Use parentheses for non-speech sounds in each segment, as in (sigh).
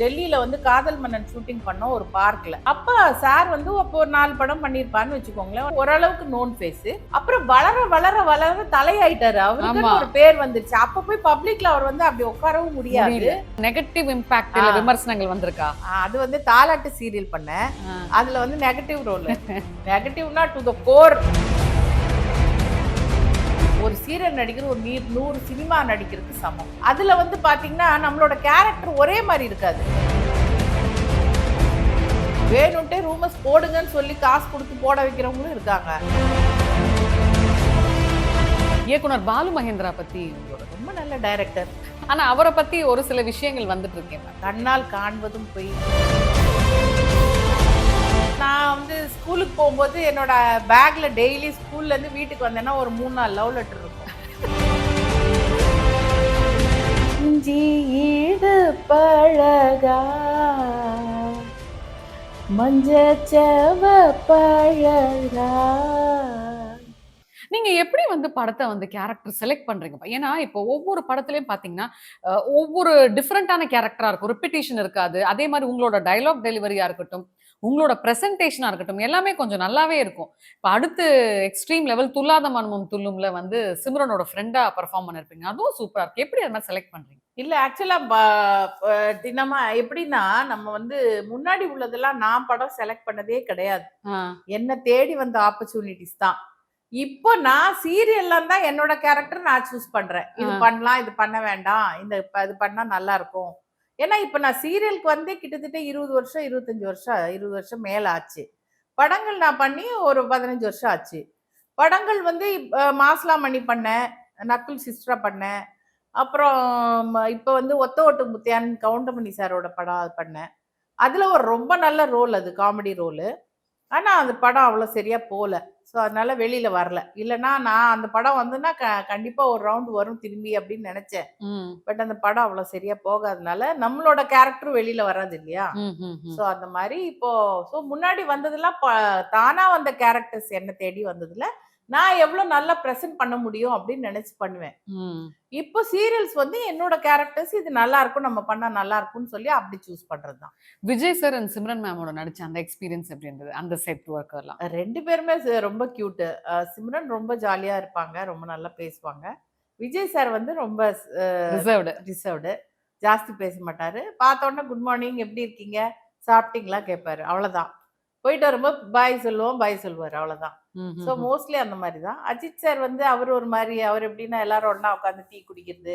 டெல்லியில வந்து காதல் மன்னன் ஷூட்டிங் பண்ணோம் ஒரு பார்க்ல. அப்ப சார் வந்து அப்போ ஒரு நாலு படம் பண்ணிருப்பான்னு வச்சுக்கோங்களேன். ஓரளவுக்கு நோன் ஃபேஸ் அப்புறம் வளர வளர வளர தலையாயிட்டாரு. அவருக்கு. ஒரு பேர் வந்துருச்சு. அப்ப போய் பப்ளிக்ல அவர் வந்து அப்படி உட்காரவும் முடியாது. Negative impact. விமர்சனங்கள் வந்திருக்கா? அது வந்து தாலாட்டு சீரியல் பண்ணேன். அதுல வந்து நெகட்டிவ் ரோல் நெகட்டிவ்னா டு த கோர் ஒரு சீரியல் நடிக்கிற ஒரு நீ நூறு சினிமா நடிக்கிறதுக்கு சமம். அதுல வந்து பாத்தீங்கன்னா நம்மளோட கேரக்டர் ஒரே மாதிரி இருக்காது. வேணும்ட்டே ரூமர்ஸ் போடுங்கன்னு சொல்லி காசு கொடுத்து போட வைக்கிறவங்களும் இருக்காங்க. இயக்குனர் பாலு மகேந்திரா பத்தி ரொம்ப நல்ல டைரக்டர் ஆனா அவரை பத்தி ஒரு சில விஷயங்கள் வந்துட்டு இருக்கேன் கண்ணால் காண்பதும் பொய். நான் வந்து ஸ்கூலுக்கு போகும்போது என்னோட பேக்ல டெய்லி ஸ்கூல்ல இருந்து வீட்டுக்கு வந்தேன்னா ஒரு மூணு நாள் லவ் லெட்டர் இருக்கும். இஞ்சி ஈடு பழகா மஞ்சச்சவ பழகா நீங்க எப்படி வந்து படத்தை வந்து கேரக்டர் செலக்ட் பண்றீங்க? ஏன்னா இப்போ ஒவ்வொரு படத்துலயும் பாத்தீங்கன்னா ஒவ்வொரு டிஃப்ரெண்டான கேரக்டரா இருக்கும். ரிப்பிட்டேஷன் இருக்காது. அதே மாதிரி உங்களோட டயலாக் டெலிவரியா இருக்கட்டும். உங்களோட பிரசன்டேஷனா இருக்கட்டும் எல்லாமே கொஞ்சம் நல்லாவே இருக்கும். இப்போ அடுத்து எக்ஸ்ட்ரீம் லெவல் துல்லாத மனமும் துல்லும்ல வந்து சிம்ரனோட ஃப்ரெண்டா பெர்ஃபார்ம் பண்ணிருப்பீங்க. அதுவும் சூப்பரா இருக்கு. எப்படி அது மாதிரி செலக்ட் பண்றீங்க? இல்ல ஆக்சுவலா தினமா எப்படின்னா நம்ம வந்து முன்னாடி உள்ளதெல்லாம் நான் படம் செலக்ட் பண்ணதே கிடையாது. என்ன தேடி வந்த ஆப்பர்ச்சுனிட்டிஸ் தான். இப்போ நான் சீரியல்ல தான் என்னோட கேரக்டர் நான் சூஸ் பண்றேன். இது. பண்ணலாம் இது பண்ண வேண்டாம். இந்த இது பண்ணா நல்லா இருக்கும். ஏன்னா இப்போ நான் சீரியலுக்கு வந்து கிட்டத்தட்ட இருபது வருஷம் இருபத்தஞ்சி வருஷம் இருபது வருஷம் மேலே ஆச்சு. படங்கள் நான் பண்ணி ஒரு பதினஞ்சு வருஷம் ஆச்சு. படங்கள் வந்து இப்ப மாஸ்லாமணி பண்ணேன் நக்குல் சிஸ்டரா பண்ணேன் அப்புறம் இப்போ வந்து ஒத்த ஓட்டு முத்தியான் கவுண்டமணி சாரோட படம் பண்ணேன் அதில் ஒரு ரொம்ப நல்ல ரோல் அது காமெடி ரோலு. ஆனா அந்த படம் அவ்வளோ சரியா போல. ஸோ அதனால வெளியில வரல. இல்லைன்னா நான் அந்த படம் வந்துன்னா க கண்டிப்பா ஒரு ரவுண்ட் வரும் திரும்பி அப்படின்னு நினைச்சேன். பட் அந்த படம் அவ்வளோ சரியா போகாதனால நம்மளோட கேரக்டரும் வெளியில வராது இல்லையா. ஸோ அந்த மாதிரி இப்போ ஸோ முன்னாடி வந்ததெல்லாம் ப- தானா வந்த கேரக்டர்ஸ் என்ன தேடி வந்ததுல நான் எவ்வளோ நல்லா ப்ரெசென்ட் பண்ண முடியும் அப்படின்னு நினைச்சு பண்ணுவேன். இப்போ சீரியல்ஸ் வந்து என்னோட கேரக்டர்ஸ் இது நல்லா இருக்கும் நம்ம பண்ணா நல்லா இருக்கும்னு சொல்லி அப்படி சூஸ் பண்றது தான் விஜய் சார் அண்ட் சிம்ரன் மேமோட நடிச்ச அந்த எக்ஸ்பீரியன்ஸ் இருந்தது? அந்த செட் ஒர்க் எல்லாம். ரெண்டு பேருமே ரொம்ப கியூட்டு சிம்ரன் ரொம்ப ஜாலியா இருப்பாங்க ரொம்ப நல்லா பேசுவாங்க. விஜய் சார் வந்து ரொம்ப ரிசர்வ்டு ரிசர்வ்டு ஜாஸ்தி பேச மாட்டாரு. பார்த்த உடனே குட் மார்னிங் எப்படி இருக்கீங்க? சாப்பிட்டீங்களா? கேட்பாரு அவ்வளவுதான். போயிட்டு வரும்போது பாய் சொல்லுவோம் பாய் சொல்லுவார் அவ்வளவுதான். ஸோ மோஸ்ட்லி அந்த மாதிரி தான் அஜித் சார் வந்து அவர் ஒரு மாதிரி அவர் எப்படின்னா எல்லாரும் ஒண்ணா உட்காந்து டீ குடிக்கிறது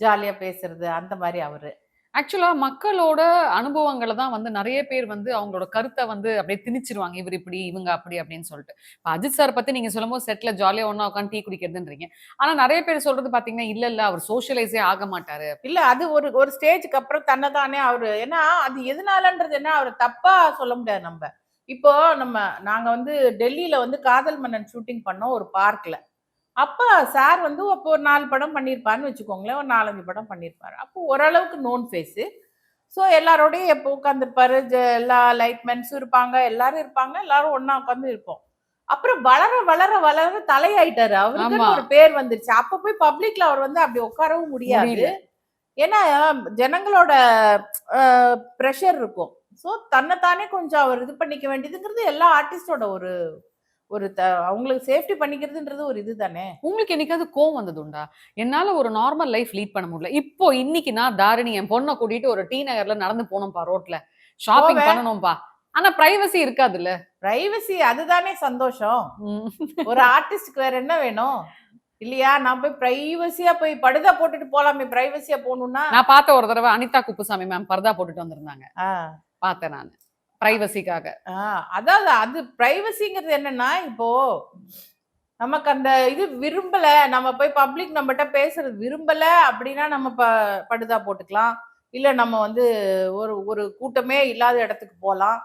ஜாலியா பேசுறது அந்த மாதிரி அவரு. ஆக்சுவலா மக்களோட அனுபவங்களை தான் வந்து நிறைய பேர் வந்து அவங்களோட கருத்தை வந்து அப்படியே திணிச்சிருவாங்க. இவர் இப்படி இவங்க அப்படி அப்படின்னு சொல்லிட்டு. இப்போ அஜித் சார் பத்தி நீங்க சொல்லும்போது செட்ல ஜாலியா ஒண்ணா உட்காந்து டீ குடிக்கிறதுன்றீங்க. ஆனா நிறைய பேர் சொல்றது பாத்தீங்கன்னா இல்ல இல்ல அவர் சோஷியலைஸே ஆக மாட்டாரு. இல்ல அது ஒரு ஒரு ஸ்டேஜுக்கு அப்புறம் தன்னைத்தானே அவரு ஏன்னா அது எதனாலன்றது என்ன அவரை தப்பா சொல்ல முடியாது நம்ம. இப்போ நம்ம நாங்க வந்து டெல்லியில வந்து காதல் மன்னன் ஷூட்டிங் பண்ணோம் ஒரு பார்க்ல. அப்ப சார் வந்து அப்போ ஒரு நாலு படம் பண்ணியிருப்பான்னு வச்சுக்கோங்களேன் ஒரு நாலஞ்சு படம் பண்ணியிருப்பாரு. அப்போ ஓரளவுக்கு நோன் ஃபேஸு ஸோ எல்லாரோடையும் எப்போ உட்காந்துருப்பாரு எல்லா லைட்மென்ஸும் இருப்பாங்க எல்லாரும் இருப்பாங்க எல்லாரும் ஒண்ணா உட்காந்து இருப்போம். அப்புறம் வளர வளர வளர தலையாயிட்டாரு. அவருக்கு. ஒரு பேர் வந்துருச்சு. அப்ப போய் பப்ளிக்ல அவர் வந்து அப்படி உட்காரவும் முடியாது. ஏன்னா ஜனங்களோட ப்ரெஷர் இருக்கும். ஸோ தன்னைத்தானே கொஞ்சம் அவர் இது பண்ணிக்க வேண்டியதுங்கிறது எல்லா ஆர்டிஸ்டோட ஒரு ஒரு த அவங்களுக்கு சேஃப்டி பண்ணிக்கிறதுன்றது ஒரு இது தானே உங்களுக்கு என்னைக்காவது கோவம் வந்தது உண்டா என்னால ஒரு நார்மல் லைஃப் லீட் பண்ண முடியல. இப்போ இன்னைக்கு நான் தாரிணி என் பொண்ணை கூட்டிட்டு ஒரு டி நகர்ல நடந்து போனோம்ப்பா ரோட்ல. ஷாப்பிங் போவேன். பண்ணணும்பா. ஆனா பிரைவசி இருக்காதுல்ல. பிரைவசி அதுதானே சந்தோஷம். ஒரு ஆர்டிஸ்ட்க்கு வேற என்ன வேணும்? இல்லையா? நான் போய் பிரைவசியா போய் படுதா போட்டுட்டு போலாமே. பிரைவசியா போகணும்னா நான் பார்த்த ஒரு தடவை அனிதா குப்புசாமி மேம் பர்தா போட்டுட்டு வந்திருந்தாங்க. பார்த்தேன் நான். பிரைவசிக்காக ஆ, அதாவது அது பிரைவசிங்கிறது என்னன்னா இப்போ நமக்கு அந்த இது விரும்பல நம்ம போய் பப்ளிக் நம்மகிட்ட பேசுறது விரும்பல அப்படின்னா நம்ம ப படுதா போட்டுக்கலாம். இல்ல நம்ம வந்து ஒரு ஒரு கூட்டமே இல்லாத இடத்துக்கு போகலாம்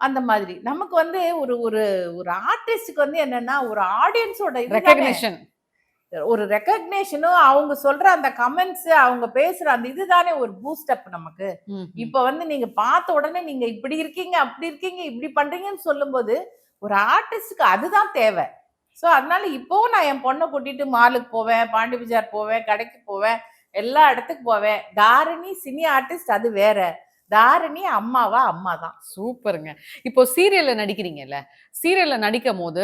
அந்த மாதிரி. நமக்கு வந்து ஒரு ஒரு ஒரு ஆர்டிஸ்டுக்கு வந்து என்னன்னா ஒரு ஆடியன்ஸோட ரெக்கக்னிஷன் ஒரு ரெக்கக்னேஷனும் அவங்க சொல்ற அந்த கமெண்ட்ஸ் அவங்க பேசுற அந்த இதுதானே ஒரு பூஸ்ட் அப் நமக்கு. இப்ப வந்து நீங்க பார்த்த உடனே நீங்க இப்படி இருக்கீங்க அப்படி இருக்கீங்க இப்படி பண்றீங்கன்னு சொல்லும்போது ஒரு ஆர்டிஸ்டுக்கு அதுதான் தேவை. ஸோ அதனால இப்போவும் நான் என் பொண்ணை கூட்டிட்டு மாலுக்கு போவேன் பாண்டி பஜார் போவேன் கடைக்கு போவேன் எல்லா இடத்துக்கு போவேன். தாரிணி சினி ஆர்டிஸ்ட் அது வேற. தாரணி அம்மாவா அம்மா தான் சூப்பருங்க. இப்போ சீரியல்ல நடிக்கிறீங்கல்ல சீரியல்ல நடிக்கும் போது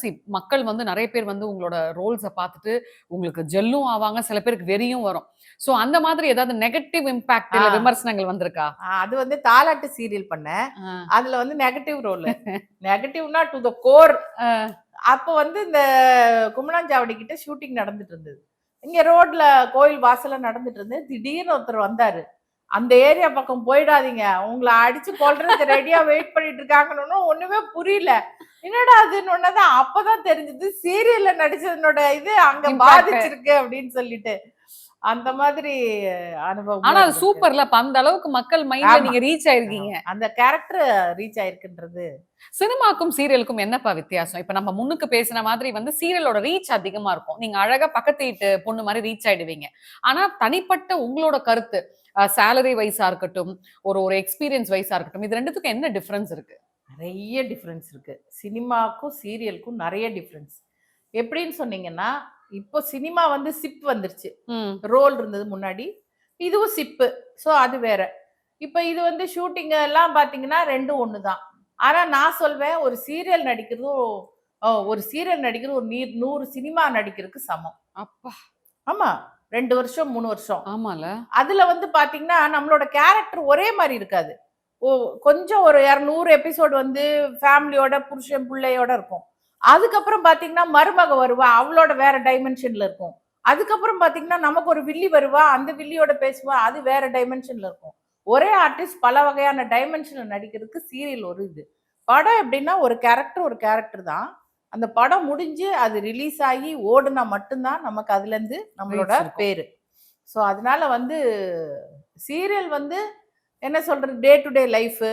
சி மக்கள் வந்து நிறைய பேர் வந்து உங்களோட ரோல்ஸை பார்த்துட்டு உங்களுக்கு ஜெல்லும் ஆவாங்க சில பேருக்கு வெறியும் வரும். சோ அந்த மாதிரி ஏதாவது நெகட்டிவ் இம்பாக்ட். விமர்சனங்கள் வந்திருக்கா? அது வந்து தாலாட்டு சீரியல் பண்ணேன் ஆ. அதுல வந்து நெகட்டிவ் ரோல் நெகட்டிவ்னா டு த கோர். அப்போ வந்து இந்த கும்மணாஞ்சாவடி கிட்ட ஷூட்டிங் நடந்துட்டு இருந்தது. இங்க ரோட்ல கோயில் வாசல்ல நடந்துட்டு இருந்து திடீர்னு ஒருத்தர் வந்தாரு. அந்த ஏரியா பக்கம் போயிடாதீங்க. உங்களை அடிச்சு கொல்றதுக்கு ரெடியா வெயிட் பண்ணிட்டு இருக்காங்கன்னு ஒண்ணுமே புரியல. என்னடா அதுன்னு ஒன்னதான் அப்பதான் தெரிஞ்சது. சீரியல்ல நடிச்சதனோட இது அங்க. பாதிச்சிருக்கு அப்படின்னு சொல்லிட்டு. அந்த மாதிரி அனுபவம் ஆனா அது சூப்பர்ல. அந்த அளவுக்கு மக்கள் மைண்ட்ல. நீங்க ரீச் ஆயிருக்கீங்க. அந்த கேரக்டர் ரீச் ஆயிருக்குன்றது. சினிமாக்கும் சீரியலுக்கும் என்னப்பா வித்தியாசம்? இப்ப நம்ம முன்னுக்கு பேசின மாதிரி வந்து சீரியலோட ரீச் அதிகமா இருக்கும். நீங்க அழகா பக்கத்து வீட்டு பொண்ணு மாதிரி ரீச் ஆயிடுவீங்க. ஆனா தனிப்பட்ட உங்களோட கருத்து சேலரி வைஸா இருக்கட்டும் ஒரு ஒரு எக்ஸ்பீரியன்ஸ் வைஸா இருக்கட்டும் இது ரெண்டுத்துக்கும் என்ன டிஃபரன்ஸ் இருக்கு? நிறைய டிஃப்ரென்ஸ் இருக்கு. சினிமாக்கும் சீரியலுக்கும் நிறைய டிஃப்ரென்ஸ் எப்படின்னு சொன்னீங்கன்னா இப்போ சினிமா வந்து சிப் வந்துருச்சு. ம், ரோல் இருந்தது முன்னாடி. இதுவும் சிப்பு ஸோ அது வேற. இப்போ இது வந்து ஷூட்டிங் எல்லாம் பார்த்தீங்கன்னா ரெண்டும் ஒன்று தான். ஆனால் நான் சொல்வேன் ஒரு சீரியல் நடிக்கிறதும் ஒரு சீரியல் நடிக்கிறது ஒரு நீர் நூறு சினிமா நடிக்கிறதுக்கு சமம். அப்பா. ஆமாம் ரெண்டு வருஷம் மூணு வருஷம். ஆமால. அதுல வந்து பாத்தீங்கன்னா நம்மளோட கேரக்டர் ஒரே மாதிரி இருக்காது. ஓ கொஞ்சம் ஒரு இரநூறு எபிசோடு வந்து ஃபேமிலியோட புருஷன் பிள்ளையோட இருக்கும். அதுக்கப்புறம் பாத்தீங்கன்னா மருமக வருவா அவளோட வேற டைமென்ஷன்ல இருக்கும். அதுக்கப்புறம் பாத்தீங்கன்னா நமக்கு ஒரு வில்லி வருவா அந்த வில்லியோட பேசுவா அது வேற டைமென்ஷன்ல இருக்கும். ஒரே ஆர்டிஸ்ட் பல வகையான டைமென்ஷன்ல நடிக்கிறதுக்கு சீரியல் ஒரு இது. படம் எப்படின்னா ஒரு கேரக்டர் ஒரு கேரக்டர் தான். அந்த படம் முடிஞ்சு அது ரிலீஸ் ஆகி ஓடுனா மட்டும்தான் நமக்கு அதுல இருந்து நம்மளோட. பேரு. ஸோ அதனால வந்து சீரியல் வந்து என்ன சொல்றது day to day life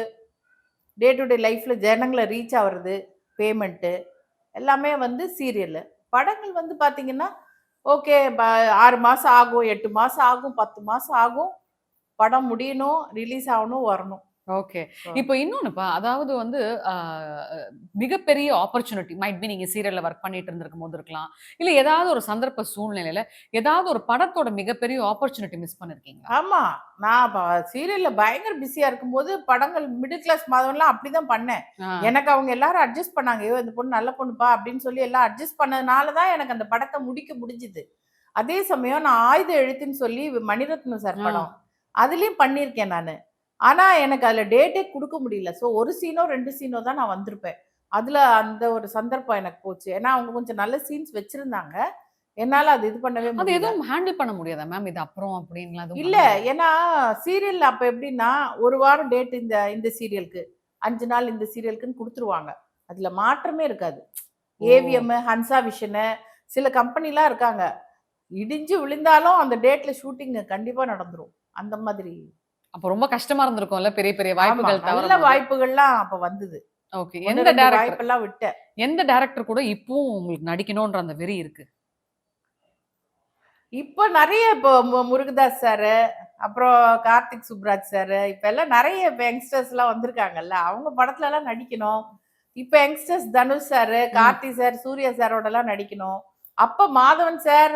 day to day லைஃப்ல ஜனங்களை ரீச் ஆகுறது பேமெண்ட்டு எல்லாமே வந்து சீரியல் படங்கள் வந்து பார்த்தீங்கன்னா ஓகே ஆறு மாதம் ஆகும் எட்டு மாதம் ஆகும் பத்து மாதம் ஆகும். படம் முடியணும் ரிலீஸ் ஆகணும் வரணும். ஓகே. இப்போ இன்னொன்னுப்பா அதாவது வந்து மிகப்பெரிய ஆப்பர்ச்சுனிட்டி மைட் பி நீங்க சீரியல்ல ஒர்க் பண்ணிட்டு இருந்திருக்கும் போது இருக்கலாம். இல்ல ஏதாவது ஒரு சந்தர்ப்ப சூழ்நிலையில ஏதாவது ஒரு படத்தோட மிகப்பெரிய ஆப்பர்ச்சுனிட்டி மிஸ் பண்ணிருக்கீங்களா? ஆமா. நான் சீரியல்ல பயங்கர பிஸியா இருக்கும்போது படங்கள் மிடில் கிளாஸ் மாதவன்லாம் அப்படிதான் பண்ணேன். எனக்கு அவங்க எல்லாரும் அட்ஜஸ்ட் பண்ணாங்க. ஐயோ இந்த பொண்ணு நல்ல பொண்ணுப்பா அப்படின்னு சொல்லி எல்லாம் அட்ஜஸ்ட் பண்ணதுனால தான் எனக்கு அந்த படத்தை முடிக்க முடிஞ்சுது. அதே சமயம் நான் ஆயுத எழுத்துன்னு சொல்லி மணிரத்னம் சார். படம் அதுலயும் பண்ணியிருக்கேன் நான். ஆனா எனக்கு அதுல டேட்டே கொடுக்க முடியல. ஸோ ஒரு சீனோ ரெண்டு சீனோ தான் நான் வந்திருப்பேன். அதுல அந்த ஒரு சந்தர்ப்பம் எனக்கு போச்சு. ஏன்னா அவங்க கொஞ்சம் நல்ல சீன்ஸ் வச்சிருந்தாங்க. என்னால அது இது பண்ணவே அது எதுவும் ஹேண்டில் பண்ண முடியாதா மேம் இது அப்புறம் அப்படின்லாம் இல்ல? ஏன்னா சீரியல்ல அப்ப எப்படின்னா ஒரு வாரம் டேட் இந்த இந்த சீரியலுக்கு அஞ்சு நாள் இந்த சீரியலுக்குன்னு கொடுத்துருவாங்க. அதுல மாற்றமே இருக்காது. ஏவிஎம் ஹன்சா விஷனு சில கம்பெனிலாம் இருக்காங்க. இடிஞ்சு விழுந்தாலும் அந்த டேட்ல ஷூட்டிங் கண்டிப்பா நடந்துரும். அந்த மாதிரி. அப்ப ரொம்ப கஷ்டமா இருந்திருக்கும்ல பெரிய பெரிய வாய்ப்புகள் நல்ல வாய்ப்புகள்லாம் அப்ப வந்தது. ஓகே. எந்த வாய்ப்பெல்லாம் விட்டேன் எந்த டேரக்டர் கூட இப்பவும் உங்களுக்கு நடிக்கணும்ன்ற அந்த வெறி இருக்கு? இப்போ நிறைய இப்போ முருகதாஸ் சாரு அப்புறம் கார்த்திக் சுப்ராஜ் சாரு இப்ப எல்லாம் நிறைய இப்போ யங்ஸ்டர்ஸ் எல்லாம் வந்திருக்காங்கல்ல அவங்க படத்துல எல்லாம் நடிக்கணும். இப்போ youngsters Dhanush sir Karthik sir Suriya சாரோட எல்லாம் நடிக்கணும். அப்ப மாதவன் சார்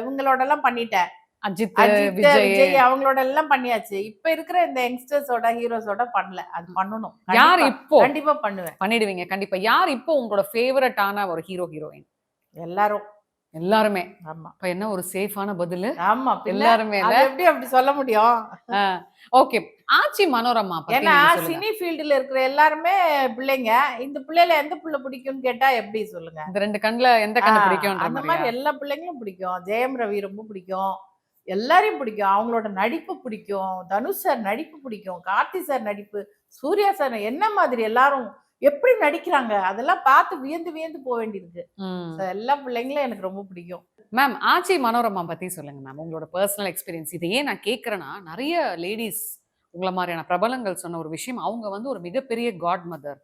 இவங்களோட எல்லாம் பண்ணிட்டேன். அஜித் விஜய் அவங்களோட எல்லாம் பண்ணியாச்சு. இப்ப இருக்கிற இந்த யங்ஸ்டர்ஸோட ஹீரோஸோட பண்ணல. அது பண்ணணும். யார் இப்போ? கண்டிப்பா பண்ணுவேன். பண்ணிடுவீங்க கண்டிப்பா. யார் இப்போ உங்களோட ஃபேவரட்டான ஒரு ஹீரோ ஹீரோயின் எல்லாரும். எல்லாருமே. ஆமா. இப்ப என்ன ஒரு சேஃபான பதிலு? ஆமா எல்லாருமே எப்படி அப்படி சொல்ல முடியும்? ஓகே ஆச்சி மனோரமா ஏன்னா. சினி ஃபீல்டுல இருக்கிற எல்லாருமே பிள்ளைங்க. இந்த பிள்ளைல எந்த பிள்ளை பிடிக்கும்னு கேட்டா எப்படி சொல்லுங்க? இந்த ரெண்டு கண்ணுல எந்த கண்ணு ஆ, பிடிக்கும்ன்ற அந்த? மாதிரி எல்லா பிள்ளைங்களும் பிடிக்கும். ஜெயம் ரவி ரொம்ப பிடிக்கும். எல்லாரையும் பிடிக்கும். அவங்களோட நடிப்பு பிடிக்கும். தனுஷ் சார் நடிப்பு பிடிக்கும். கார்த்தி சார் நடிப்பு சூர்யா சார் என்ன மாதிரி எல்லாரும் எப்படி நடிக்கிறாங்க? அதெல்லாம் பார்த்து வியந்து வியந்து போக வேண்டியிருக்கு. எல்லா பிள்ளைங்களும் எனக்கு ரொம்ப பிடிக்கும். மேம் ஆச்சி மனோரமா பத்தி சொல்லுங்க மேம் உங்களோட பர்சனல் எக்ஸ்பீரியன்ஸ் இது ஏன் நான் கேக்குறேன்னா நிறைய லேடிஸ் உங்களை மாதிரியான பிரபலங்கள் சொன்ன ஒரு விஷயம். அவங்க வந்து ஒரு மிகப்பெரிய காட் மதர்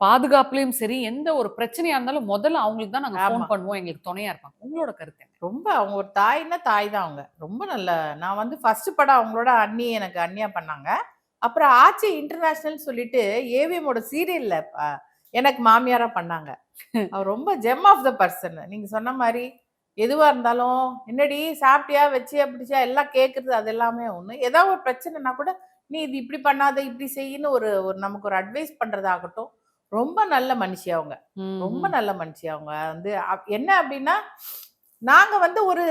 பாதுகாப்புலயும் சரி எந்த ஒரு பிரச்சனையா இருந்தாலும் முதல்ல அவங்களுக்கு தான் நாங்க ஃபோன். பண்ணுவோம். எங்களுக்கு துணையா இருப்பாங்க. உங்களோட கருத்து ரொம்ப அவங்க ஒரு தாய்னா தாய் தான் அவங்க. ரொம்ப நல்ல நான் வந்து ஃபர்ஸ்ட் படம் அவங்களோட அண்ணி எனக்கு அண்ணியா பண்ணாங்க. அப்புறம் ஆச்சி இன்டர்நேஷனல் சொல்லிட்டு ஏவிஎமோட சீரியல்ல எனக்கு மாமியாரா பண்ணாங்க. (laughs) அவர் ரொம்ப ஜெம் ஆஃப் த பர்சன் நீங்க சொன்ன மாதிரி எதுவா இருந்தாலும் என்னடி சாப்பிட்டியா வச்சியா பிடிச்சா எல்லாம் கேட்கறது அது எல்லாமே ஒண்ணு. ஏதாவது ஒரு பிரச்சனைனா கூட நீ இது இப்படி பண்ணாத இப்படி செய்யின்னு ஒரு ஒரு நமக்கு ஒரு அட்வைஸ் பண்றதாகட்டும். ரொம்ப நல்ல மனுஷி அவங்க. ரொம்ப. நல்ல மனுஷி அவங்க. வந்து என்ன அப்படின்னா நாங்க வந்து ஒரு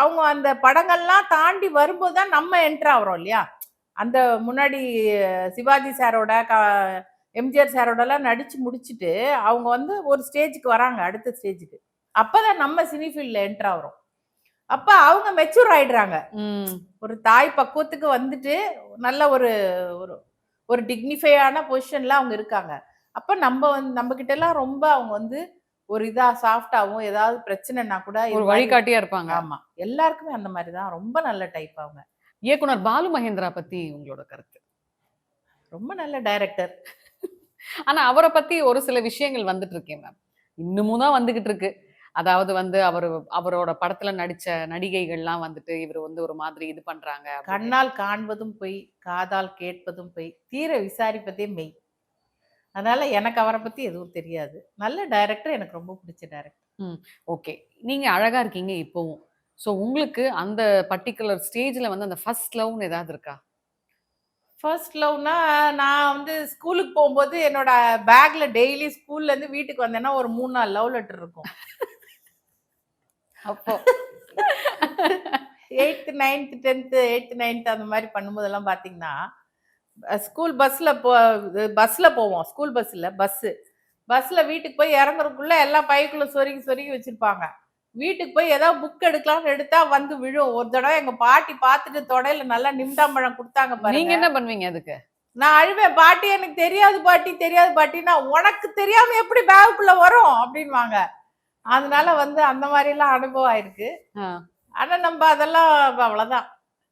அவங்க அந்த படங்கள்லாம் தாண்டி வரும்போது தான் நம்ம என்ட்ரு ஆகிறோம் இல்லையா? அந்த முன்னாடி சிவாஜி சாரோட க எம்ஜிஆர் சாரோடலாம் நடிச்சு முடிச்சுட்டு அவங்க வந்து ஒரு ஸ்டேஜுக்கு வராங்க அடுத்த ஸ்டேஜுக்கு. அப்பதான் நம்ம சினி ஃபீல்டில் என்ட்ரு ஆகிறோம். அப்ப அவங்க மெச்சூர் ஆயிடுறாங்க. ஒரு தாய் பக்குவத்துக்கு வந்துட்டு நல்ல ஒரு ஒரு ஒரு டிக்னிஃபையான பொசிஷன்ல அவங்க இருக்காங்க. அப்ப நம்ம வந்து நம்ம கிட்ட எல்லாம் ரொம்ப அவங்க வந்து ஒரு இதா சாஃப்டாவும் ஏதாவது பிரச்சனைனா கூட ஒரு வழிகாட்டியா இருப்பாங்க. ஆமா. எல்லாருக்குமே அந்த மாதிரி தான் ரொம்ப நல்ல டைப் அவங்க. இயக்குனர் பாலு மகேந்திரா பத்தி உங்களோட கருத்து. ரொம்ப நல்ல டைரக்டர் ஆனா அவரை பத்தி ஒரு சில விஷயங்கள் வந்துட்டு இருக்கேன் மேம் இன்னமும் தான் வந்துகிட்டு இருக்கு. அதாவது வந்து அவர் அவரோட படத்துல நடிச்ச நடிகைகள்லாம் வந்துட்டு இவர் வந்து ஒரு மாதிரி இது பண்றாங்க. கண்ணால் காண்பதும் பொய் காதால் கேட்பதும் பொய் தீர விசாரிப்பதே மெய். அதனால எனக்கு அவரை பத்தி எதுவும் தெரியாது. நல்ல டைரக்டர் எனக்கு ரொம்ப பிடிச்ச டைரக்டர் ஓகே. நீங்க அழகா இருக்கீங்க இப்போவும். ஸோ உங்களுக்கு அந்த பர்டிகுலர் ஸ்டேஜ்ல வந்து அந்த ஃபர்ஸ்ட் லவ்னு ஏதாவது இருக்கா? ஃபர்ஸ்ட் லவ்னா நான் வந்து ஸ்கூலுக்கு போகும்போது என்னோட பேக்ல டெய்லி ஸ்கூல்ல இருந்து வீட்டுக்கு வந்தேன்னா ஒரு மூணு நாலு லவ் லெட்டர் இருக்கும். அப்போ. Eighth ninth tenth eighth ninth அந்த மாதிரி பண்ணும்போதெல்லாம் பார்த்தீங்கன்னா ஸ்கூல் பஸ்ஸில் போ பஸ்ஸில் போவோம். ஸ்கூல் பஸ்ஸில் பஸ்ஸு பஸ்ஸில் வீட்டுக்கு போய் இறங்குறதுக்குள்ள எல்லாம் பைக்குள்ள சொருகி சொருகி வச்சிருப்பாங்க. வீட்டுக்கு போய் ஏதாவது புக் எடுக்கலாம்னு எடுத்தா வந்து விழும். ஒரு தடவை எங்க பாட்டி பார்த்துட்டு தொடையில நல்லா நிமிடாம்பழம் கொடுத்தாங்க நீங்க பாருங்க என்ன பண்ணுவீங்க அதுக்கு? நான் அழுவேன். பாட்டி எனக்கு தெரியாது பாட்டி தெரியாது பாட்டினா உனக்கு தெரியாம எப்படி பேகுக்குள்ள வரும்? அப்படின்வாங்க. அதனால வந்து அந்த மாதிரி எல்லாம் அனுபவம் ஆயிருக்கு. ஆ. ஆனா நம்ம அதெல்லாம் அவ்வளவுதான்.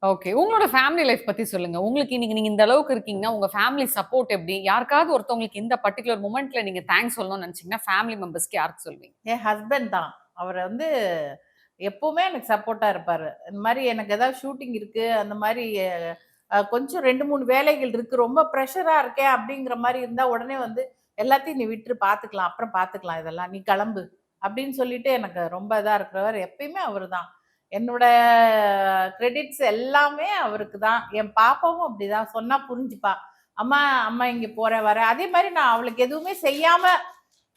ஓகே உங்களோட ஃபேமிலி லைஃப் பத்தி சொல்லுங்க. உங்களுக்கு இன்னைக்கு நீங்க இந்த அளவுக்கு இருக்கீங்கன்னா உங்க ஃபேமிலி சப்போர்ட் எப்படி? யாருக்காவது ஒருத்தவங்களுக்கு இந்த பர்டிகுலர் மூமெண்ட்ல நீங்க தேங்க்ஸ் சொல்லணும்னு நினைச்சீங்கன்னா ஃபேமிலி மெம்பர்ஸ்க்கு யாருக்கு சொல்வீங்க? என் ஹஸ்பண்ட் தான். அவர் வந்து எப்பவுமே எனக்கு சப்போர்ட்டா இருப்பாரு. இந்த மாதிரி எனக்கு ஏதாவது ஷூட்டிங் இருக்கு அந்த மாதிரி கொஞ்சம் ரெண்டு மூணு வேலைகள் இருக்கு ரொம்ப ப்ரெஷரா இருக்கேன் அப்படிங்கிற மாதிரி இருந்தா உடனே வந்து எல்லாத்தையும் நீ விட்டு பார்த்துக்கலாம் அப்புறம் பார்த்துக்கலாம் இதெல்லாம் நீ கிளம்பு அப்படின்னு சொல்லிட்டு எனக்கு ரொம்ப இதாக இருக்கிறவர் எப்பயுமே அவர் தான் என்னோட கிரெடிட்ஸ் எல்லாமே அவருக்கு தான். என் பாப்பாவும் அப்படிதான். சொன்னா புரிஞ்சுப்பா. அம்மா அம்மா இங்க போறேன் வரேன் அதே மாதிரி நான் அவளுக்கு எதுவுமே செய்யாம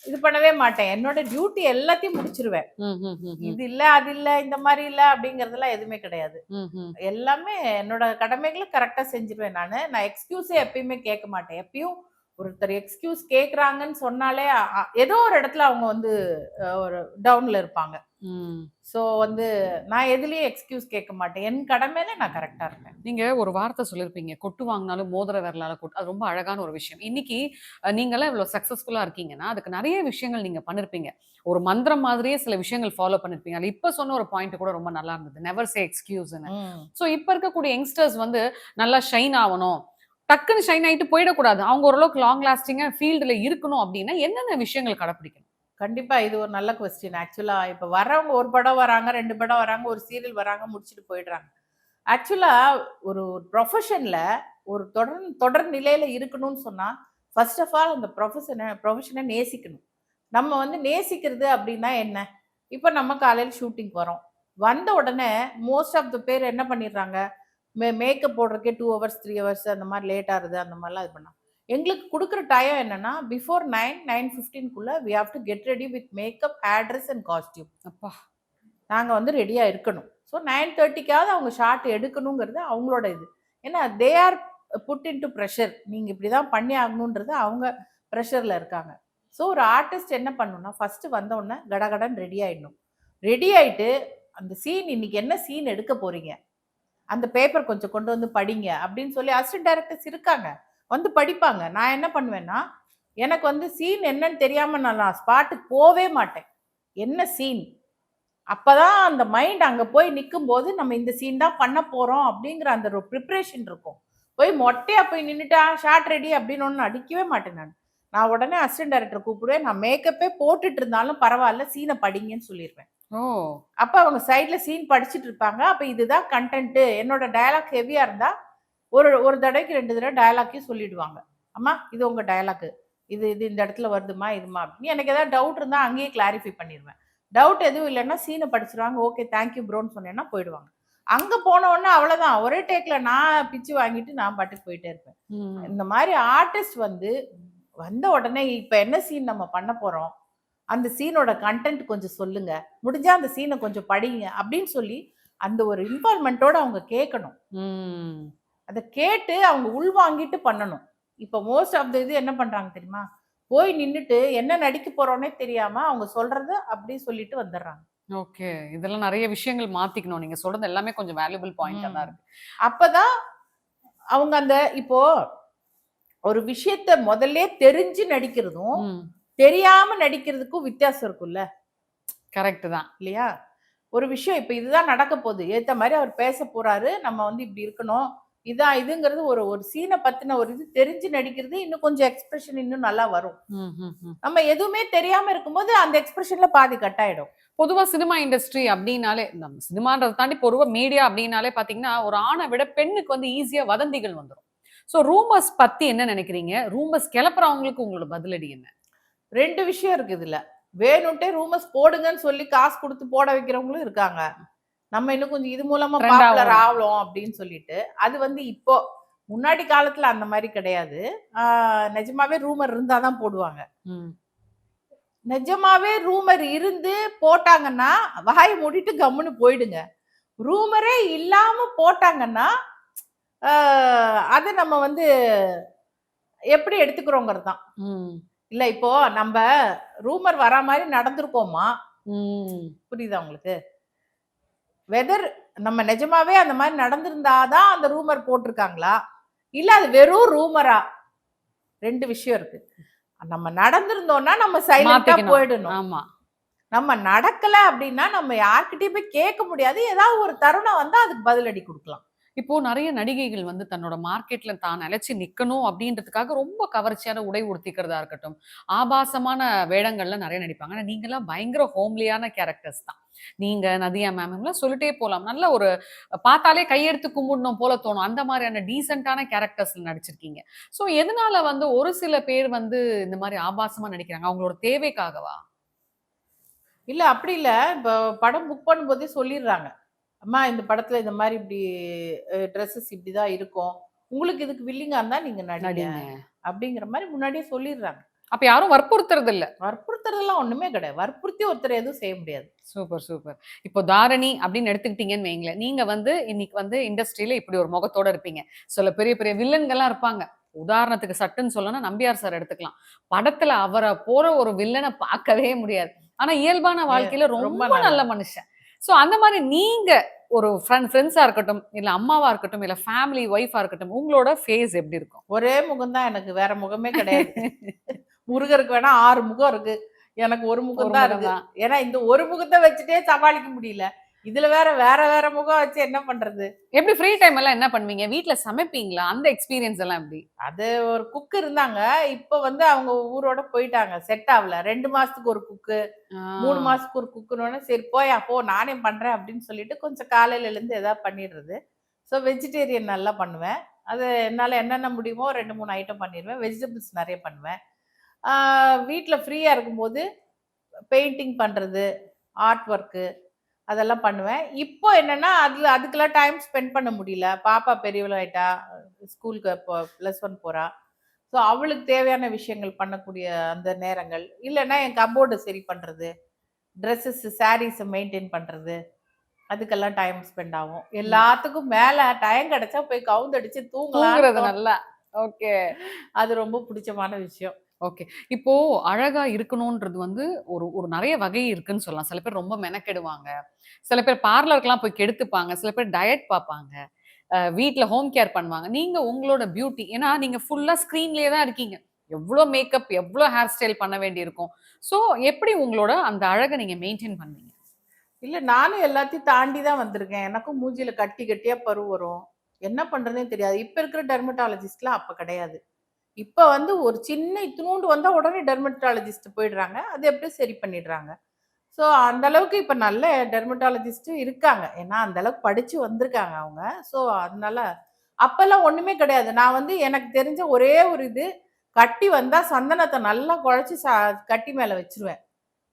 இது பண்ணவே மாட்டேன். என்னோட டியூட்டி எல்லாத்தையும் முடிச்சிருவேன். இது இல்ல அது இல்ல இந்த மாதிரி இல்ல அப்படிங்கறதெல்லாம் எதுவுமே கிடையாது. எல்லாமே என்னோட கடமைகளை கரெக்டா செஞ்சிருவேன் நானு. நான் எக்ஸ்கியூஸே எப்பயுமே கேட்க மாட்டேன். எப்பயும் ஒருத்தர் எக்ஸ்கியூஸ் கேக்குறாங்கன்னு சொன்னாலே ஏதோ ஒரு இடத்துல அவங்க வந்து ஒரு டவுன்ல இருப்பாங்க. ஸோ வந்து நான் எதுலயும் எக்ஸ்கியூஸ் கேட்க மாட்டேன். என் கடமையில நான் கரெக்டா இருப்பேன். நீங்க ஒரு வார்த்தை சொல்லிருப்பீங்க. கொட்டு வாங்கினாலும் மோதிர விரலால கொட்டு அது ரொம்ப அழகான ஒரு விஷயம். இன்னைக்கு அஹ், நீங்கெல்லாம் இவ்வளவு சக்சஸ்ஃபுல்லா இருக்கீங்கன்னா அதுக்கு நிறைய விஷயங்கள் நீங்க பண்ணிருப்பீங்க. ஒரு மந்திரம் மாதிரியே சில விஷயங்கள் ஃபாலோ பண்ணிருப்பீங்க. அது இப்ப சொன்ன ஒரு பாயிண்ட் கூட ரொம்ப நல்லா இருந்தது. Never say எக்ஸ்கியூஸ்னு. ஸோ இப்போ இருக்கக்கூடிய யங்ஸ்டர்ஸ் வந்து நல்லா ஷைன் ஆகணும். டக்குன்னு ஷைன் ஆயிட்டு போயிடக்கூடாது. அவங்க ஓரளவுக்கு லாங் லாஸ்டிங்காக ஃபீல்டில் இருக்கணும் அப்படின்னா என்னென்ன விஷயங்கள் கடைப்பிடிக்கணும்? கண்டிப்பா இது ஒரு நல்ல கொஸ்டின் ஆக்சுவலா இப்ப வரவங்க ஒரு படம் வராங்க ரெண்டு படம் வராங்க ஒரு சீரியல் வராங்க முடிச்சுட்டு போயிடுறாங்க. ஆக்சுவலா ஒரு ப்ரொஃபஷன்ல ஒரு தொடர் தொடர் நிலையில இருக்கணும்னு சொன்னா ஃபர்ஸ்ட் ஆஃப் ஆல் அந்த ப்ரொஃபஷனை ப்ரொஃபஷனை நேசிக்கணும். நம்ம வந்து நேசிக்கிறது அப்படின்னா என்ன? இப்போ நம்ம காலையில் ஷூட்டிங் வரோம் வந்த உடனே மோஸ்ட் ஆஃப் த பேர் என்ன பண்ணிடுறாங்க? மே மேக்கப் போடுறதுக்கே டூ ஹவர்ஸ் த்ரீ ஹவர்ஸ் அந்த மாதிரி லேட் ஆகுது அந்த மாதிரிலாம் இது பண்ணலாம். எங்களுக்கு கொடுக்குற டைம் என்னன்னா before nine nine ஃபிஃப்டீன்குள்ளே we have to get ready with makeup hair dress and costume அப்பா. நாங்கள் வந்து ரெடியாக இருக்கணும். ஸோ நைன் தேர்ட்டிக்காவது அவங்க ஷார்ட் எடுக்கணுங்கிறது அவங்களோட இது. ஏன்னா they are put in to pressure நீங்கள் இப்படி தான் பண்ணி ஆகணுன்றது அவங்க ப்ரெஷரில் இருக்காங்க. ஸோ ஒரு ஆர்டிஸ்ட் என்ன பண்ணணும்னா ஃபஸ்ட்டு வந்தோடனே கடகடன் ரெடி ஆகிடணும் ரெடி ஆகிட்டு அந்த சீன் இன்னைக்கு என்ன சீன் எடுக்க போகிறீங்க அந்த பேப்பர் கொஞ்சம் கொண்டு வந்து படிங்க அப்படின்னு சொல்லி அசிஸ்டன்ட் டைரக்டர்ஸ் இருக்காங்க. வந்து படிப்பாங்க. நான் என்ன பண்ணுவேன்னா எனக்கு வந்து சீன் என்னன்னு தெரியாமல் நான் ஸ்பாட்டுக்கு போவே மாட்டேன். என்ன சீன் அப்பதான் அந்த மைண்ட் அங்க போய் நிற்கும் போது நம்ம இந்த சீன் தான் பண்ண போறோம் அப்படிங்கிற அந்த ஒரு ப்ரிப்ரேஷன் இருக்கும். போய் மொட்டையா போய் நின்றுட்டா ஷார்ட் ரெடி அப்படின்னு ஒன்று அடிக்கவே மாட்டேன் நான். நான் உடனே அசிஸ்டன்ட் டைரக்டர் கூப்பிடுவேன். நான் மேக்கப்பே போட்டுட்டு இருந்தாலும் பரவாயில்ல சீனை படிங்கன்னு சொல்லிடுவேன் ஓ. அப்போ அவங்க சைடில் சீன் படிச்சுட்டு இருப்பாங்க. அப்போ இதுதான் கண்டென்ட்டு என்னோட டயலாக் ஹெவியாக இருந்தால் ஒரு ஒரு தடவைக்கு ரெண்டு தடவை டயலாக்கையும் சொல்லிடுவாங்க. அம்மா இது உங்கள் டயலாக்கு இது இது இந்த இடத்துல வருதுமா இதுமா அப்படின்னு. எனக்கு ஏதாவது டவுட் இருந்தால் அங்கேயே கிளாரிஃபை பண்ணிடுவேன் டவுட் எதுவும் இல்லைன்னா சீனை படிச்சிருவாங்க. ஓகே தேங்க்யூ ப்ரோன்னு சொன்னேன்னா போயிடுவாங்க. அங்க போன உடனே அவ்வளவுதான். ஒரே டேக்ல நான் பிச்சு வாங்கிட்டு நான் பாட்டுக்கு போயிட்டே இருப்பேன். இந்த மாதிரி ஆர்டிஸ்ட் வந்து வந்த உடனே இப்ப என்ன சீன் நம்ம பண்ண போறோம்? அந்த சீனோட கண்டென்ட் கொஞ்சம் சொல்லுங்க. முடிஞ்சா அந்த சீனை கொஞ்சம் படிங்க அப்படின்னு சொல்லி அந்த ஒரு இன்வால்மெண்ட்டோட அவங்க கேட்கணும். அதை கேட்டு அவங்க உள்வாங்கிட்டு பண்ணணும். இப்போ மோஸ்ட் ஆஃப் த இது என்ன பண்றாங்க தெரியுமா? போய் நின்னுட்டு என்ன நடிக்க போறோன்னே தெரியாம அவங்க சொல்றத அப்படியே சொல்லிட்டு வந்துடுறாங்க. ஓகே இதெல்லாம் நிறைய விஷயங்கள் மாத்திக்கணும். நீங்க சொல்றது எல்லாமே கொஞ்சம் வேல்யூபிள் பாயிண்டா தான் இருக்கு. அப்பதான் அவங்க அந்த இப்போ ஒரு விஷயத்த முதல்ல தெரிஞ்சு நடிக்கிறதும் தெரியாம நடிக்கிறதுக்கும் வித்தியாசம் இருக்கும்ல. கரெக்ட் தான். இல்லையா? ஒரு விஷயம் இப்ப இதுதான் நடக்க போகுது. ஏத்த மாதிரி அவர் பேச போறாரு. நம்ம வந்து இப்படி இருக்கணும். இதான் இதுங்கிறது ஒரு ஒரு சீனை பத்தின ஒரு இது தெரிஞ்சு நடிக்கிறது இன்னும் கொஞ்சம் எக்ஸ்பிரஷன் இன்னும் நல்லா வரும். நம்ம எதுவுமே தெரியாம இருக்கும்போது அந்த எக்ஸ்பிரஷன்ல பாதி கட் ஆயிடும். பொதுவா சினிமா இண்டஸ்ட்ரி அப்படின்னாலே நம்ம சினிமான்றதை தாண்டி பொதுவா மீடியா அப்படின்னாலே பாத்தீங்கன்னா ஒரு ஆணை விட பெண்ணுக்கு வந்து ஈஸியா வதந்திகள் வந்துடும் ஸோ ரூமர்ஸ் பத்தி என்ன நினைக்கிறீங்க? ரூமர்ஸ் கிளப்புறவங்களுக்கு உங்களோட பதிலடி என்ன? ரெண்டு விஷயம் இருக்கு இதுல. வேணும்ட்டே ரூமர்ஸ் போடுங்கன்னு சொல்லி காசு கொடுத்து போட வைக்கிறவங்களும் இருக்காங்க. நம்ம இன்னும் கொஞ்சம் இது மூலமா பாப்புலர். ஆகலாம் அப்படின்னு சொல்லிட்டு அது வந்து இப்போ முன்னாடி காலத்துல அந்த மாதிரி கிடையாது ஆஹ் நிஜமாவே ரூமர் இருந்தாதான் போடுவாங்க. நிஜமாவே ரூமர் இருந்து போட்டாங்கன்னா வாயை மூடிட்டு கம்முன்னு போயிடுங்க ரூமரே இல்லாம போட்டாங்கன்னா ஆஹ் அதை நம்ம வந்து எப்படி எடுத்துக்கிறோங்கிறது தான். இல்ல இப்போ நம்ம ரூமர் வரா மாதிரி நடந்திருக்கோமா. புரியுதா உங்களுக்கு வெதர் நம்ம நிஜமாவே அந்த மாதிரி நடந்திருந்தாதான் அந்த ரூமர் போட்டிருக்காங்களா? இல்ல அது வெறும் ரூமரா ரெண்டு விஷயம் இருக்கு. நம்ம நடந்திருந்தோம்னா நம்ம சைலண்டா. போயிடணும். ஆமா. நம்ம நடக்கல அப்படின்னா நம்ம யார்கிட்டயும் போய் கேட்க முடியாது. ஏதாவது ஒரு தருணம் வந்தா அதுக்கு பதிலடி கொடுக்கலாம். இப்போ நிறைய நடிகைகள் வந்து தன்னோட மார்க்கெட்ல தான் நிலைச்சு நிக்கணும் அப்படின்றதுக்காக ரொம்ப கவர்ச்சியான உடை உடுத்திக்கிறதா இருக்கட்டும். ஆபாசமான வேடங்கள்ல நிறைய நடிப்பாங்க. ஆனா நீங்களாம் பயங்கர ஹோம்லியான கேரக்டர்ஸ் தான். நீங்க நதியா மேம் எல்லாம் சொல்லிட்டே போலாம். நல்ல ஒரு பார்த்தாலே கையெடுத்து கும்பிடணும் போல தோணும். அந்த மாதிரியான டீசென்டான கேரக்டர்ஸ்ல நடிச்சிருக்கீங்க. ஸோ எதனால வந்து ஒரு சில பேர் வந்து இந்த மாதிரி ஆபாசமா நடிக்கிறாங்க? அவங்களோட தேவைக்காகவா? இல்ல அப்படி இல்ல. இப்போ படம் புக் பண்ணும்போதே சொல்லிடுறாங்க. அம்மா இந்த படத்துல இந்த மாதிரி இப்படி ட்ரெஸ்ஸஸ் இப்படிதான் இருக்கும். உங்களுக்கு இதுக்கு வில்லிங்கா இருந்தா நீங்க நடிங்க. அப்படிங்கிற மாதிரி முன்னாடியே சொல்லிடுறாங்க. அப்ப யாரும் வற்புறுத்துறது இல்ல. வற்புறுத்துறதெல்லாம் ஒண்ணுமே கிடையாது. வற்புறுத்தி ஒருத்தர் எதுவும் செய்ய முடியாது. Super super. இப்போ தாரணி அப்படின்னு எடுத்துக்கிட்டீங்கன்னு வைங்களேன். நீங்க வந்து இன்னைக்கு வந்து இண்டஸ்ட்ரியில இப்படி ஒரு முகத்தோட இருப்பீங்க. சில பெரிய பெரிய வில்லன்கள்லாம் இருப்பாங்க. உதாரணத்துக்கு சட்டுன்னு சொல்லணும்னா நம்பியார் சார் எடுத்துக்கலாம். படத்துல அவரை போற ஒரு வில்லனை பார்க்கவே முடியாது. ஆனா இயல்பான வாழ்க்கையில ரொம்ப நல்ல மனுஷன். சோ அந்த மாதிரி நீங்க ஒரு ஃப்ரெண்ட் ஃப்ரெண்ட்ஸா இருக்கட்டும் இல்ல அம்மாவா இருக்கட்டும் இல்ல ஃபேமிலி ஒய்ஃபா இருக்கட்டும் உங்களோட ஃபேஸ் எப்படி இருக்கும்? ஒரே முகம் தான் எனக்கு வேற முகமே கிடையாது. முருகருக்கு வேணா ஆறு முகம் இருக்கு. எனக்கு ஒரு முகம் தான் இருக்கு. ஏன்னா இந்த ஒரு முகத்தை வச்சுட்டே சமாளிக்க முடியல. இதுல வேற வேற வேற முகம் வச்சு என்ன பண்றது? எப்படி ஃப்ரீ டைம் எல்லாம் என்ன பண்ணுவீங்க? வீட்ல சமைப்பீங்களா? அந்த எக்ஸ்பீரியன்ஸ் எல்லாம் எப்படி? அது ஒரு குக் இருந்தாங்க. இப்ப வந்து அவங்க ஊரோட போயிட்டாங்க. செட் ஆகல. ரெண்டு மாசத்துக்கு ஒரு குக்கு மூணு மாசத்துக்கு ஒரு குக்குன்னு சரி போயா போ நானே பண்றேன் அப்படின்னு சொல்லிட்டு கொஞ்சம் காலையில இருந்து ஏதாவது பண்ணிடுறது. ஸோ வெஜிடேரியன் நல்லா பண்ணுவேன். அது என்னால் என்னென்ன முடியுமோ ரெண்டு மூணு ஐட்டம் பண்ணிடுவேன். வெஜிடபிள்ஸ் நிறைய பண்ணுவேன். வீட்டில் ஃப்ரீயாக இருக்கும்போது பெயிண்டிங் பண்ணுறது ஆர்ட் ஒர்க்கு அதெல்லாம் பண்ணுவேன். இப்போ என்னன்னா அதில் அதுக்கெல்லாம் டைம் ஸ்பெண்ட் பண்ண முடியல. பாப்பா பெரியவளாயிட்டா ஸ்கூலுக்கு இப்போ ப்ளஸ் ஒன் போகிறா ஸோ அவளுக்கு தேவையான விஷயங்கள் பண்ணக்கூடிய அந்த நேரங்கள். இல்லைன்னா என் கபோர்டு சரி பண்ணுறது ட்ரெஸ்ஸஸ் சாரீஸை மெயின்டைன் பண்ணுறது அதுக்கெல்லாம் டைம் ஸ்பெண்ட் ஆகும். எல்லாத்துக்கும் மேலே டைம் கிடைச்சா போய் கவுந்தடிச்சு தூங்குறது நல்லா. ஓகே அது ரொம்ப பிடிச்சமான விஷயம். ஓகே. இப்போ அழகா இருக்கணும்ன்றது வந்து ஒரு ஒரு நிறைய வகை இருக்குன்னு சொல்லலாம். சில பேர் ரொம்ப மெனக்கெடுவாங்க. சில பேர் பார்லருக்குலாம் போய் கெடுத்துப்பாங்க. சில பேர் டயட் பார்ப்பாங்க. வீட்டில் ஹோம் கேர் பண்ணுவாங்க. நீங்கள் உங்களோட பியூட்டி ஏன்னா நீங்கள் ஃபுல்லாக ஸ்க்ரீன்லேயே தான் இருக்கீங்க. எவ்வளோ மேக்கப் எவ்வளோ ஹேர் ஸ்டைல் பண்ண வேண்டியிருக்கும். ஸோ எப்படி உங்களோட அந்த அழகை நீங்கள் மெயின்டைன் பண்ணுவீங்க? இல்லை நானும் எல்லாத்தையும் தாண்டி தான் வந்திருக்கேன். எனக்கும் மூஞ்சியில் கட்டி கட்டியாக பரு வரும். என்ன பண்ணுறதுன்னு தெரியாது. இப்போ இருக்கிற டெர்மட்டாலஜிஸ்ட்லாம் அப்போ கிடையாது. இப்போ வந்து ஒரு சின்ன இத்தினூண்டு வந்தால் உடனே டெர்மட்டாலஜிஸ்ட் போயிடுறாங்க. அது எப்படி சரி பண்ணிடுறாங்க. ஸோ அந்த அளவுக்கு இப்போ நல்ல டெர்மட்டாலஜிஸ்ட்டும் இருக்காங்க. ஏன்னா அந்த அளவுக்கு வந்திருக்காங்க அவங்க. ஸோ அதனால அப்போல்லாம் ஒன்றுமே கிடையாது. நான் வந்து எனக்கு தெரிஞ்ச ஒரே ஒரு இது கட்டி வந்தால் சந்தனத்தை நல்லா குழச்சி சா கட்டி மேலே வச்சிருவேன்.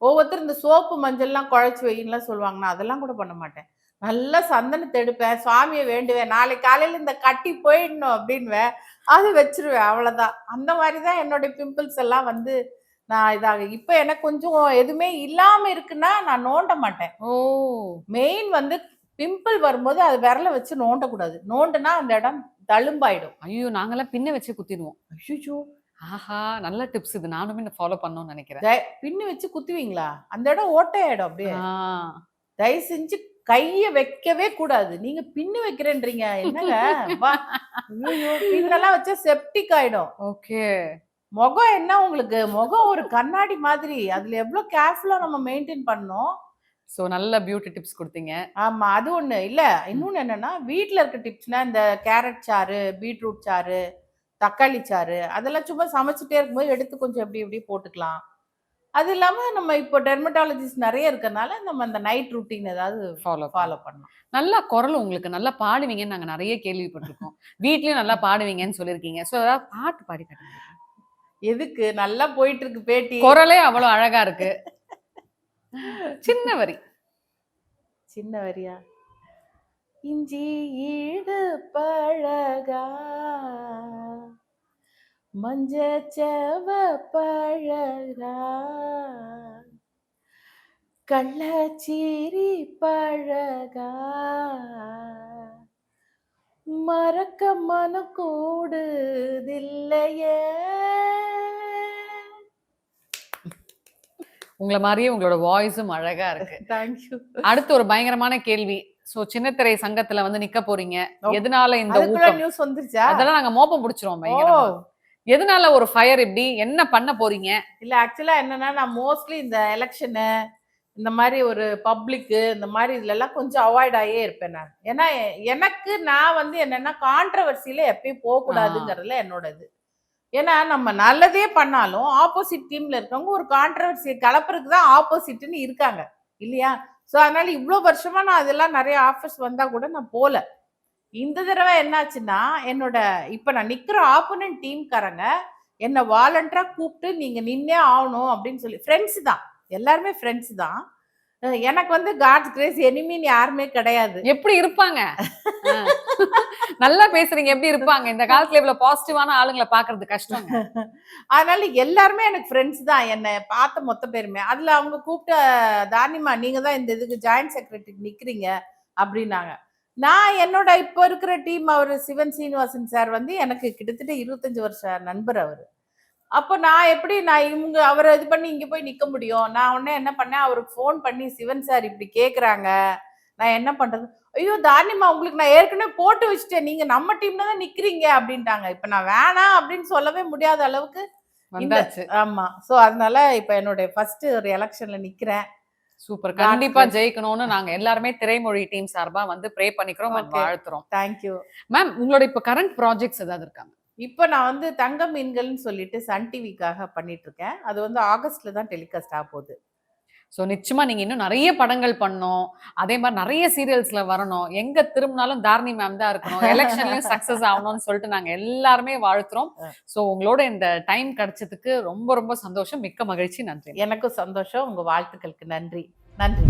ஒவ்வொருத்தர் இந்த சோப்பு மஞ்சள்லாம் குழச்சி வையின்லாம் சொல்லுவாங்க நான் அதெல்லாம் கூட பண்ண மாட்டேன். நல்லா சந்தனத்தை எடுப்பேன். சுவாமியை வேண்டுவேன். நாளைக்கு காலையில் இந்த கட்டி போயிடணும் அப்படின்வேன் அது வச்சிருவேன் அவ்வளவுதான். அந்த மாதிரி தான் என்னுடைய பிம்பிள்ஸ் எல்லாம் வந்து நான் இதாக இப்ப எனக்கு கொஞ்சம் எதுவுமே இல்லாம இருக்குன்னா நான் நோண்ட மாட்டேன். ஓ. மெயின் வந்து பிம்பிள் வரும்போது அது விரல வச்சு நோண்டக்கூடாது. நோண்டுனா அந்த இடம் தழும்பாயிடும். ஐயோ நாங்கெல்லாம் பின்ன வச்சு குத்திடுவோம். ஐயோ ஆஹா நல்ல டிப்ஸ் இது. நானுமே ஃபாலோ பண்ணணும்னு நினைக்கிறேன். பின்னு வச்சு குத்துவீங்களா? அந்த இடம் ஓட்டையாயிடும் அப்படியே. தயவு செஞ்சு கைய வைக்கவே கூடாது. நீங்க பின்னு வைக்கிறேன்றீங்க. என்னங்க? பின்னெல்லாம் வச்சா செப்டிக் ஆயிடும். ஓகே. முகம் என்ன உங்களுக்கு? முகம் ஒரு கண்ணாடி மாதிரி. அதுல எவ்வளவு கேர்ஃபுல்லா நம்ம மெயின்டைன் பண்ணணும். சோ நல்ல பியூட்டி டிப்ஸ் கொடுத்தீங்க. ஆமா அது ஒண்ணு. இல்ல இன்னொன்னு என்னன்னா வீட்ல இருக்க டிப்ஸ்னா இந்த கேரட் சாறு பீட்ரூட் சாறு தக்காளி சாறு அதெல்லாம் சும்மா சமைச்சிட்டே இருக்கும்போது எடுத்து கொஞ்சம் எப்படி எப்படி போட்டுக்கலாம். அது இல்லாம நம்ம இப்போ டெர்மட்டாலஜிஸ்ட் நிறைய இருக்கறனால நம்ம அந்த நைட் ரூட்டீன் ஏதாவது ஃபாலோ ஃபாலோ பண்ணலாம். நல்லா குரல் உங்களுக்கு நல்லா பாடுவீங்கன்னு நாங்க நிறைய கேள்விப்பட்டிருக்கோம். வீட்லயும் நல்லா பாடுவீங்கன்னு சொல்லியிருக்கீங்க. சோ ஏதாவது பாட்டு பாடி காட்டுங்க எதுக்கு? நல்லா போயிட்டு இருக்கு பேட்டி. குரலே அவ்வளவு அழகா இருக்கு. சின்ன வரி. சின்ன வரியா? இஞ்சி ஈடு பழகா மஞ்ச செவ பழகா கள்ளச்சீரி பழகா மறக்க மன கூடுதில்லையே? உங்களை மாதிரியே உங்களோட வாய்ஸும் அழகா இருக்கு. தேங்க்யூ அடுத்து ஒரு பயங்கரமான கேள்வி. சோ சின்னத்திரை சங்கத்துல வந்து நிக்க போறீங்க. எதனால இந்த நியூஸ் வந்துருச்சா? அதெல்லாம் நாங்க மோப்பம் பிடிச்சிருவோம் எதனால ஒரு ஃபயர் இப்படி? என்ன பண்ண போறீங்க? இல்ல ஆக்சுவலா என்னன்னா நான் மோஸ்ட்லி இந்த எலெக்ஷனு இந்த மாதிரி ஒரு பப்ளிக்கு இந்த மாதிரி இதுல எல்லாம் கொஞ்சம் அவாய்ட் ஆகியே இருப்பேன் நான். ஏன்னா எனக்கு நான் வந்து என்னன்னா கான்ட்ரவர்சியில எப்பயும் போகக்கூடாதுங்கிறதுல என்னோட இது ஏன்னா நம்ம நல்லதே பண்ணாலும் ஆப்போசிட் டீம்ல இருக்கவங்க ஒரு கான்ட்ரவர்சியை கலப்புறதுக்கு தான் ஆப்போசிட்னு இருக்காங்க. இல்லையா? ஸோ அதனால இவ்வளோ வருஷமா நான் அதெல்லாம் நிறைய ஆஃபர்ஸ் வந்தா கூட நான் போல. இந்த தடவை என்னாச்சுன்னா என்னோட இப்ப நான் நிக்கிற ஆப்போனன்ட் டீம்காரங்க என்னை வாலண்டரா கூப்பிட்டு நீங்க நின்னே ஆகணும் அப்படின்னு சொல்லி ஃப்ரெண்ட்ஸ் தான். எல்லாருமே ஃப்ரெண்ட்ஸ் தான். எனக்கு வந்து காட்ஸ் கிரேஸ் எனிமின்னு யாருமே கிடையாது. எப்படி இருப்பாங்க. நல்லா பேசுறீங்க எப்படி இருப்பாங்க? இந்த காலத்துல இவ்வளவு பாசிட்டிவான ஆளுங்களை பாக்குறது கஷ்டம் அதனால எல்லாருமே எனக்கு ஃப்ரெண்ட்ஸ் தான். என்னை பார்த்த மொத்த பேருமே. அதுல அவங்க கூப்பிட்ட தானிமா நீங்க தான் இந்த இதுக்கு ஜாயிண்ட் செக்ரட்டரி நிக்கிறீங்க அப்படின்னாங்க. நான் என்னோட இப்போ இருக்கிற டீம் அவர் சிவன் சீனிவாசன் சார் வந்து எனக்கு கிட்டத்தட்ட இருபத்தஞ்சு வருஷ நண்பர் அவர். அப்போ நான் எப்படி நான் இவங்க அவரை இது பண்ணி இங்க போய் நிக்க முடியும்? நான் உடனே என்ன பண்ணேன்? அவருக்கு ஃபோன் பண்ணி சிவன் சார் இப்படி கேக்குறாங்க. நான் என்ன பண்றது? ஐயோ தானிமா உங்களுக்கு நான் ஏற்கனவே போட்டு வச்சுட்டேன். நீங்க நம்ம டீம்ல தான் நிக்கிறீங்க அப்படின்ட்டாங்க. இப்ப நான் வேணாம் அப்படின்னு சொல்லவே முடியாத அளவுக்கு வந்தாச்சு. ஆமா. சோ அதனால இப்ப என்னுடைய ஃபர்ஸ்ட் ஒரு எலெக்ஷன்ல நிக்கிறேன். சூப்பர். கண்டிப்பா. ஜெயிக்கணும்னு நாங்க எல்லாருமே திரைமொழி டீம் சார்பா வந்து ப்ரே பண்ணிக்கிறோம். வாழ்த்துறோம். தேங்க்யூ மேம் உங்களோட இப்ப கரண்ட் ப்ராஜெக்ட்ஸ் ஏதாவது இருக்காங்க இப்போ நான் வந்து தங்க மீன்கள்னு சொல்லிட்டு சன் டிவிக்காக பண்ணிட்டு இருக்கேன். அது வந்து ஆகஸ்ட்ல தான் டெலிகாஸ்ட் ஆக போகுது. ஸோ நிச்சயமா நீங்க இன்னும் நிறைய படங்கள் பண்ணணும். அதே மாதிரி நிறைய சீரியல்ஸ்ல வரணும். எங்க திரும்பினாலும் தாரணி மேம் தான் இருக்கணும். எலெக்ஷன்லயும் சக்சஸ் (laughs) ஆகணும்னு சொல்லிட்டு நாங்க எல்லாருமே வாழ்த்துறோம். ஸோ உங்களோட இந்த டைம் கிடைச்சதுக்கு ரொம்ப ரொம்ப சந்தோஷம். மிக்க மகிழ்ச்சி. நன்றி. எனக்கும் சந்தோஷம். உங்க வாழ்த்துக்களுக்கு நன்றி. நன்றி.